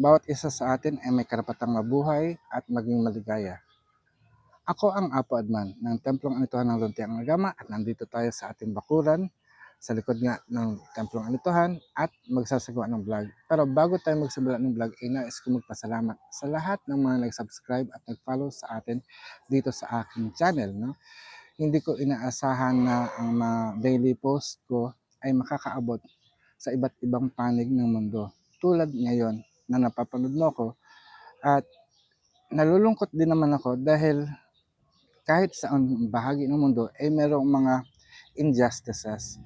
Bawat isa sa atin ay may karapatang mabuhay at maging maligaya. Ako ang Apo Adman ng Templong Anituhan ng Luntiang Agama at nandito tayo sa ating bakuran sa likod nga ng Templong Anituhan at magsasagawa ng vlog. Pero bago tayo magsimula ng vlog, ay nais ko magpasalamat sa lahat ng mga nag-subscribe at nag-follow sa atin dito sa aking channel. No? Hindi ko inaasahan na ang mga daily post ko ay makakaabot sa iba't ibang panig ng mundo. Tulad ngayon na napapanood mo ko at nalulungkot din naman ako dahil kahit sa bahagi ng mundo ay merong mga injustices.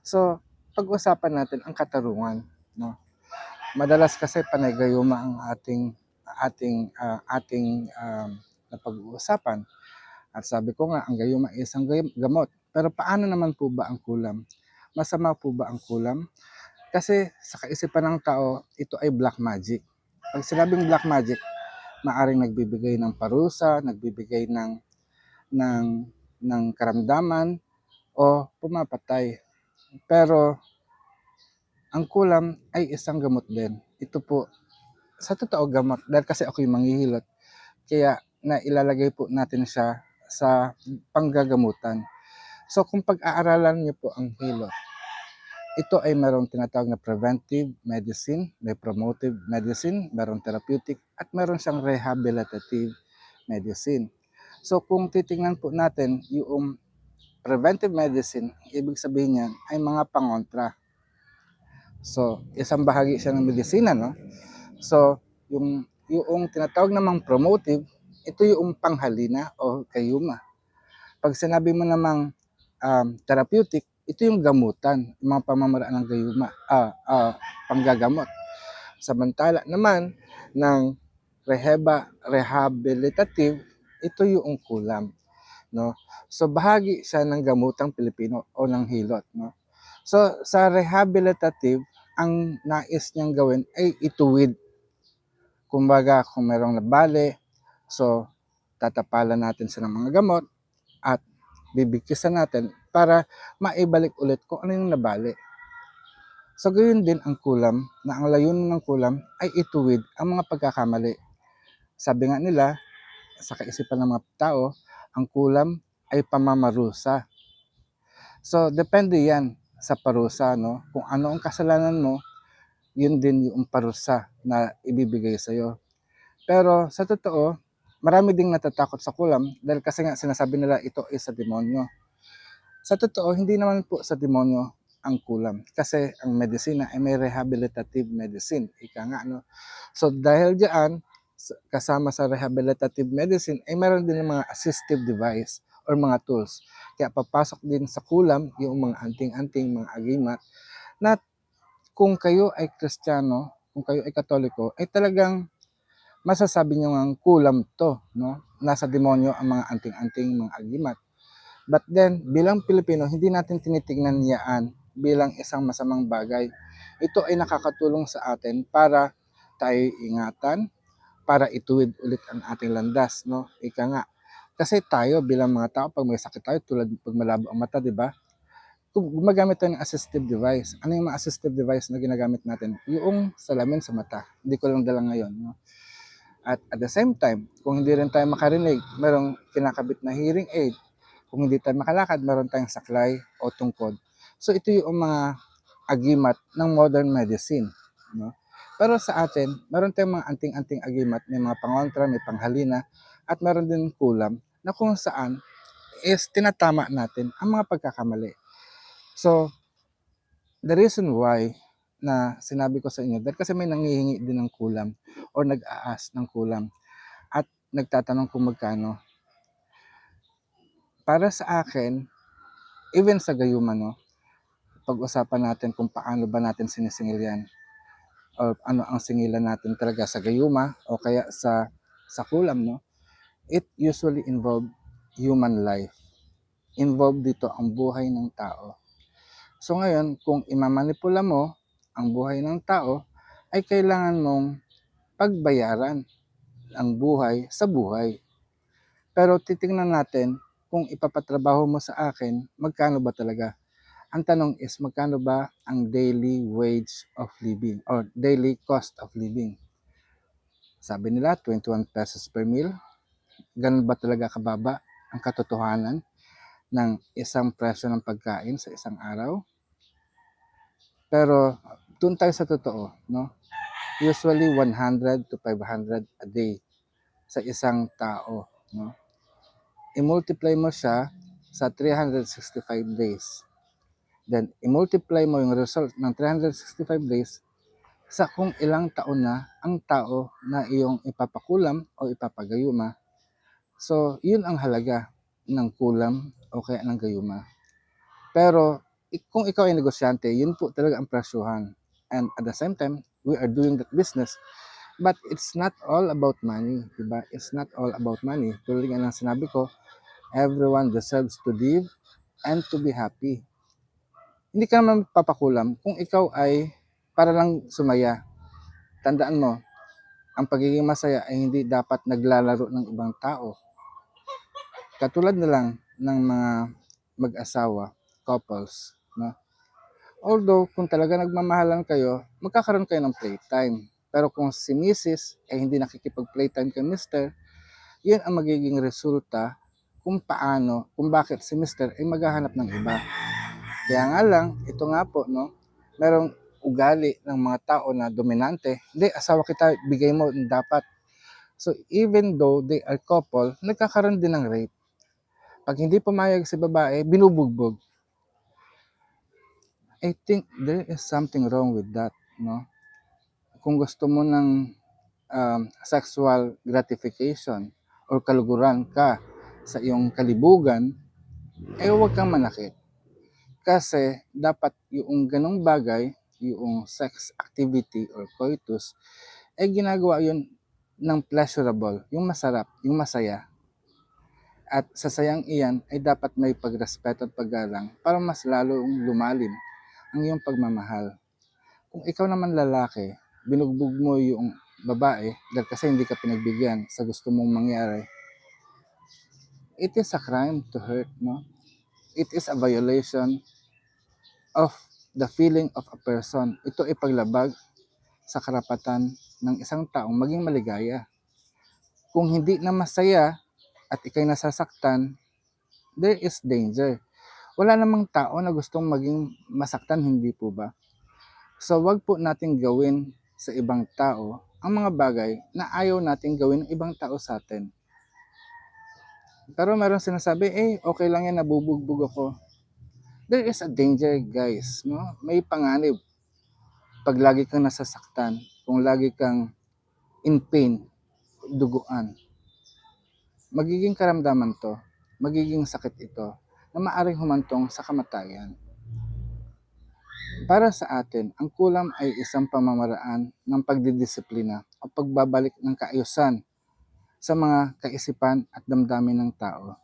So, pag-usapan natin ang katarungan, no? Madalas kasi panay-gayuma ang ating ating ah, ating um, napag-uusapan. At sabi ko nga, ang gayuma ay isang gay- gamot. Pero paano naman po ba ang kulam? Masama po ba ang kulam? Kasi sa kaisipan ng tao, ito ay black magic. Pag sinabing black magic, maaring nagbibigay ng parusa, nagbibigay ng ng ng karamdaman o pumapatay. Pero ang kulam ay isang gamot din. Ito po sa totoo gamot dahil kasi ako yung manghihilot. Kaya na ilalagay po natin siya sa panggagamutan. So kung pag-aaralan niyo po ang hilot, ito ay mayroong tinatawag na preventive medicine, may promotive medicine, mayroong therapeutic, at mayroon siyang rehabilitative medicine. So kung titingnan po natin yung preventive medicine, ibig sabihin niyan ay mga pangontra. So, isang bahagi siya ng medisina, no? So, yung yung tinatawag namang promotive, ito yung panghalina o kayuma. Pag sinabi mo namang um, therapeutic, ito yung gamutan, yung mga pamamaraan ng gayuma, ah, ah, panggagamot. Samantala naman ng rehaba, rehabilitative, ito yung kulam, no? So bahagi siya ng gamutang Pilipino o ng hilot, no? So sa rehabilitative, ang nais niyang gawin ay ituwid. Kumbaga, kung merong nabali, so tatapalan natin siya ng mga gamot at bibigkisan natin para maibalik ulit kung ano yung nabali. So gayon din ang kulam, na ang layunin ng kulam ay ituwid ang mga pagkakamali. Sabi nga nila, sa kaisipan ng mga tao, ang kulam ay pamamarusa. So, depende yan sa parusa, no? Kung ano ang kasalanan mo, yun din yung parusa na ibibigay sa'yo. Pero sa totoo, marami ding natatakot sa kulam dahil kasi nga sinasabi nila ito ay sa demonyo. Sa totoo, hindi naman po sa demonyo ang kulam. Kasi ang medisina ay may rehabilitative medicine. Ika nga, no? So, dahil diyan, kasama sa rehabilitative medicine ay meron din mga assistive device or mga tools. Kaya papasok din sa kulam yung mga anting-anting, mga agimat na kung kayo ay kristyano, kung kayo ay katoliko, ay talagang masasabi nyo ang kulam to, no? Nasa demonyo ang mga anting-anting, mga agimat. But then, bilang Pilipino, hindi natin tinitingnan yaan bilang isang masamang bagay. Ito ay nakakatulong sa atin para tayo ingatan, para ituwid ulit ang ating landas, no? Ika nga. Kasi tayo bilang mga tao, pag may sakit tayo, tulad pag malabo ang mata, di ba? Gumagamit tayo ng assistive device. Ano yung mga assistive device na ginagamit natin? Yung salamin sa mata. Hindi ko lang dala ngayon, no? At at the same time, kung hindi rin tayo makarinig, merong kinakabit na hearing aid. Kung hindi tayo makalakad, meron tayong saklay o tungkod. So ito yung mga agimat ng modern medicine. No? Pero sa atin, meron tayong mga anting-anting agimat, may mga pangontra, may panghalina, at meron din kulam na kung saan is tinatama natin ang mga pagkakamali. So, the reason why na sinabi ko sa inyo, dahil kasi may nangihingi din ng kulam or nag-aas ng kulam at nagtatanong kung magkano. Para sa akin, even sa gayuma, no, pag-usapan natin kung paano ba natin sinisingil yan o ano ang singilan natin talaga sa gayuma o kaya sa sa kulam, no, it usually involve human life. Involved dito ang buhay ng tao. So ngayon, kung imamanipula mo ang buhay ng tao, ay kailangan mong pagbayaran ang buhay sa buhay. Pero titingnan natin kung ipapatrabaho mo sa akin, magkano ba talaga? Ang tanong is, magkano ba ang daily wage of living or daily cost of living? Sabi nila 21 pesos per meal. Ganun ba talaga kababa ang katotohanan ng isang presyo ng pagkain sa isang araw? Pero doon tayo sa totoo, no? Usually 100 to 500 a day sa isang tao, no? I-multiply mo siya sa 365 days. Then, i-multiply mo yung result ng 365 days sa kung ilang taon na ang tao na iyong ipapakulam o ipapagayuma. So, yun ang halaga ng kulam o kaya ng gayuma. Pero, kung ikaw ay negosyante, yun po talaga ang presyuhan. And at the same time, we are doing that business. But it's not all about money, diba? It's not all about money. Tulad nga ng sinabi ko, everyone deserves to live and to be happy. Hindi ka naman papakulam kung ikaw ay para lang sumaya. Tandaan mo, ang pagiging masaya ay hindi dapat naglalaro ng ibang tao. Katulad na lang ng mga mag-asawa, couples, no? Although, kung talaga nagmamahalan kayo, magkakaroon kayo ng playtime. Pero kung si Mrs. ay hindi nakikipag-playtime kay Mr., yun ang magiging resulta kung paano, kung bakit si Mr. ay maghahanap ng iba. Kaya nga lang, ito nga po, no, merong ugali ng mga tao na dominante. Hindi, asawa kita, bigay mo dapat. So, even though they are couple, nagkakaroon din ng rape. Pag hindi pumayag si babae, binubugbog. I think there is something wrong with that, no? Kung gusto mo ng um, sexual gratification or kaluguran ka sa iyong kalibugan, eh huwag kang manakit. Kasi dapat yung ganong bagay, yung sex activity or coitus, eh ginagawa yun ng pleasurable, yung masarap, yung masaya. At sa sayang iyan ay dapat may pagrespeto at paggalang para mas lalong lumalim ang iyong pagmamahal. Kung ikaw naman lalaki, binugbog mo yung babae dahil kasi hindi ka pinagbigyan sa gusto mong mangyari, it is a crime to hurt, no? It is a violation of the feeling of a person. Ito ay paglabag sa karapatan ng isang taong maging maligaya. Kung hindi na masaya at ikay nasasaktan, there is danger. Wala namang tao na gustong maging masaktan, hindi po ba? So wag po natin gawin sa ibang tao ang mga bagay na ayaw natin gawin ng ibang tao sa atin. Pero meron sinasabi, eh, okay lang yan, nabubugbog ako. There is a danger, guys. No? May panganib. Pag lagi kang nasasaktan, kung lagi kang in pain, duguan, magiging karamdaman to, magiging sakit ito, na maaring humantong sa kamatayan. Para sa atin, ang kulam ay isang pamamaraan ng pagdidisiplina o pagbabalik ng kaayusan sa mga kaisipan at damdamin ng tao.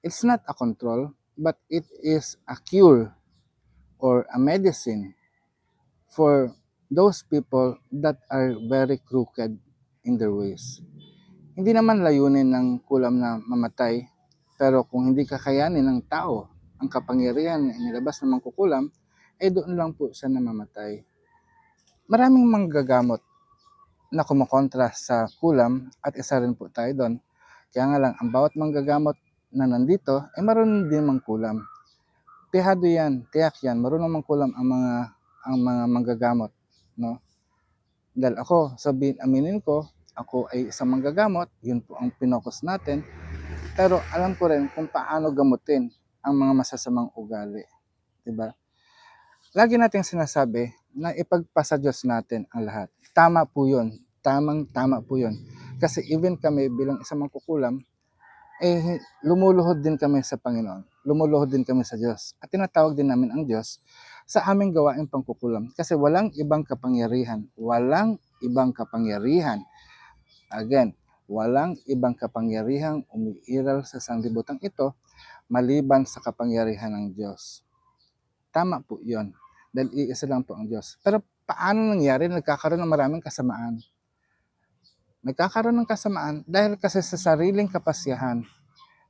It's not a control, but it is a cure or a medicine for those people that are very crooked in their ways. Hindi naman layunin ng kulam na mamatay, pero kung hindi kakayanin ng tao ang kapangyarihan na inilabas ng mangkukulam, eh doon lang po siya namamatay. Maraming manggagamot na kumukontra sa kulam at isa rin po tayo doon. Kaya nga lang, ang bawat manggagamot na nandito ay marunong din mangkulam. Tihado yan, tiyak yan, marunong mangkulam ang mga ang mga manggagamot, no? Dahil ako, sabihin, aminin ko, ako ay isang manggagamot, yun po ang pinokus natin. Pero alam ko rin kung paano gamutin ang mga masasamang ugali. 'Di ba? Lagi nating sinasabi na ipagpasa Diyos natin ang lahat. Tama po yun. Tamang tama po yun. Kasi even kami bilang isang mangkukulam, eh lumuluhod din kami sa Panginoon. Lumuluhod din kami sa Diyos. At tinatawag din namin ang Diyos sa aming gawaing pangkukulam. Kasi walang ibang kapangyarihan. Walang ibang kapangyarihan. Again, walang ibang kapangyarihang umiiral sa sanglibutan ito maliban sa kapangyarihan ng Diyos. Tama po yon dahil iisa lang po ang Diyos. Pero paano nangyari nagkakaroon ng maraming kasamaan? Nagkakaroon ng kasamaan dahil kasi sa sariling kapasyahan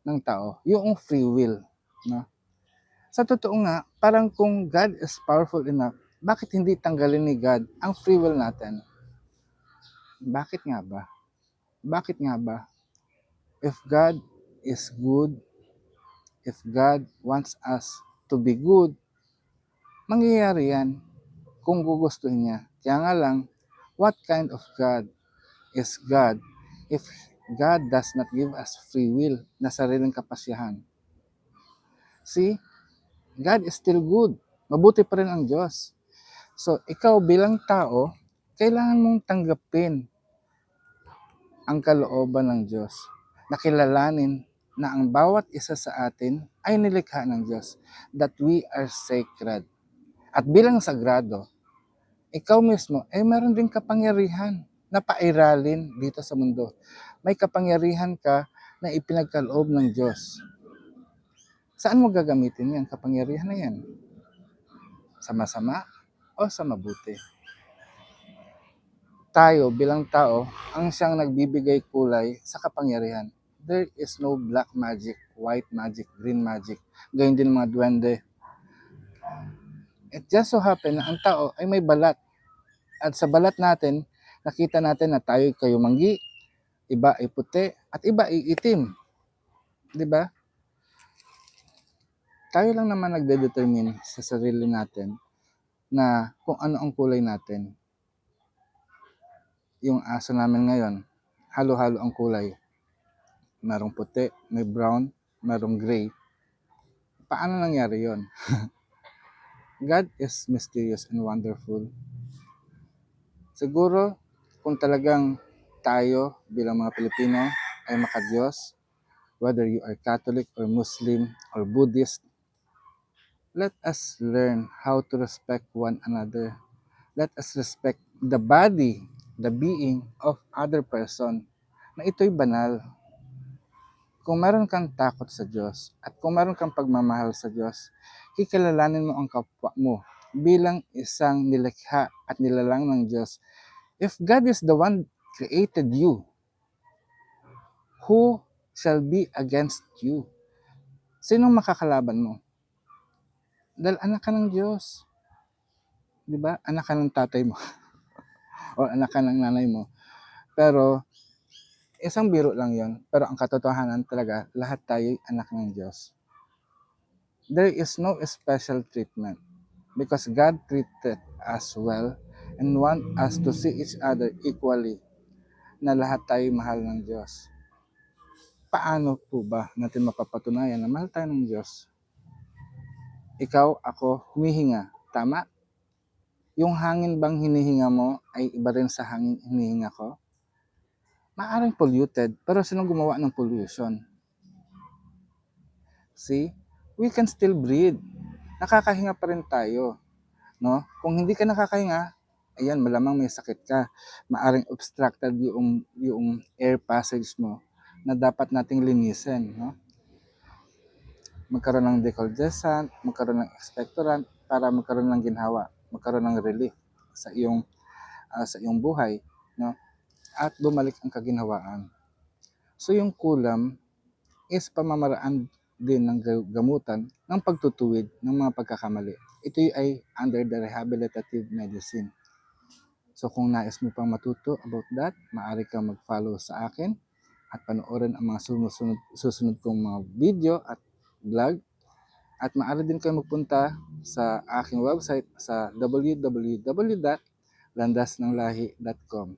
ng tao, yung free will. No? Sa totoo nga, parang kung God is powerful enough, bakit hindi tanggalin ni God ang free will natin? Bakit nga ba? Bakit nga ba? If God is good, if God wants us to be good, mangyayari yan kung gugustuhin niya. Kaya nga lang, what kind of God is God if God does not give us free will na sariling kapasyahan? See, God is still good. Mabuti pa rin ang Diyos. So, ikaw bilang tao, kailangan mong tanggapin ang kalooban ng Diyos. Nakilalanin na ang bawat isa sa atin ay nilikha ng Diyos. That we are sacred. At bilang sagrado, ikaw mismo ay meron din kapangyarihan na pairalin dito sa mundo. May kapangyarihan ka na ipinagkaloob ng Diyos. Saan mo gagamitin yan, kapangyarihan na yan? Sa masama o sa mabuti? Tayo bilang tao, ang siyang nagbibigay kulay sa kapangyarihan. There is no black magic, white magic, green magic. Gayun din mga duwende. It just so happen na ang tao ay may balat. At sa balat natin, nakita natin na tayo kayo manggi, iba ay puti, at iba ay itim. Ba? Tayo lang naman nagde-determine sa sarili natin na kung ano ang kulay natin. Yung aso namin ngayon, halo-halo ang kulay. Merong puti, may brown, merong gray. Paano nangyari yon? God is mysterious and wonderful. Siguro, kung talagang tayo bilang mga Pilipino ay makadiyos, whether you are Catholic or Muslim or Buddhist, let us learn how to respect one another. Let us respect the body, the being of other person na ito'y banal. Kung meron kang takot sa Diyos at kung meron kang pagmamahal sa Diyos, kikilalanin mo ang kapwa mo bilang isang nilikha at nilalang ng Diyos. If God is the one created you, who shall be against you? Sinong makakalaban mo? Dahil anak ka ng Diyos. Di ba? Anak ka ng tatay mo. o anak ka ng nanay mo. Pero, isang biro lang yon Pero ang katotohanan talaga, lahat tayo anak ng Diyos. There is no special treatment because God treated us well and want us to see each other equally na lahat tayo mahal ng Diyos. Paano po ba natin mapapatunayan na mahal tayo ng Diyos? Ikaw, ako, humihinga. Tama? Yung hangin bang hinihinga mo ay iba rin sa hangin hinihinga ko? Maaring polluted, pero sinong gumawa ng pollution? See? We can still breathe. Nakakahinga pa rin tayo. No? Kung hindi ka nakakahinga, ayan, malamang may sakit ka. Maaring obstructed yung, yung air passage mo na dapat nating linisin. No? Magkaroon ng decongestant, magkaroon ng expectorant para magkaroon ng ginhawa, magkaroon ng relief sa iyong ah, sa iyong buhay, no? At bumalik ang kaginhawaan. So yung kulam is pamamaraan din ng ga- gamutan ng pagtutuwid ng mga pagkakamali. Ito ay under the rehabilitative medicine. So kung nais mo pang matuto about that, maaari kang mag-follow sa akin at panoorin ang mga sumusunod, susunod kong mga video at vlog. At maaari din kayo magpunta sa aking website sa www.landasnanglahi.com.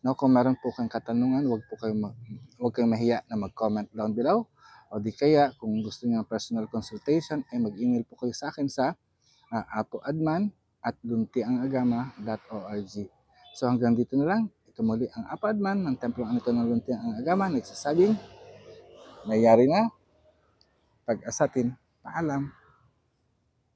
No, kung meron po kayong katanungan, wag po kayo mag, wag kayong mahiya na mag-comment down below. O di kaya, kung gusto niyo ng personal consultation, ay mag-email po kayo sa akin sa uh, apoadman at luntiangagama.org. So hanggang dito na lang. Ito muli ang apoadman ng Templong Anito ng Luntiang Agama. Nagsasabing, nangyari na. Pag-asatin, paalam.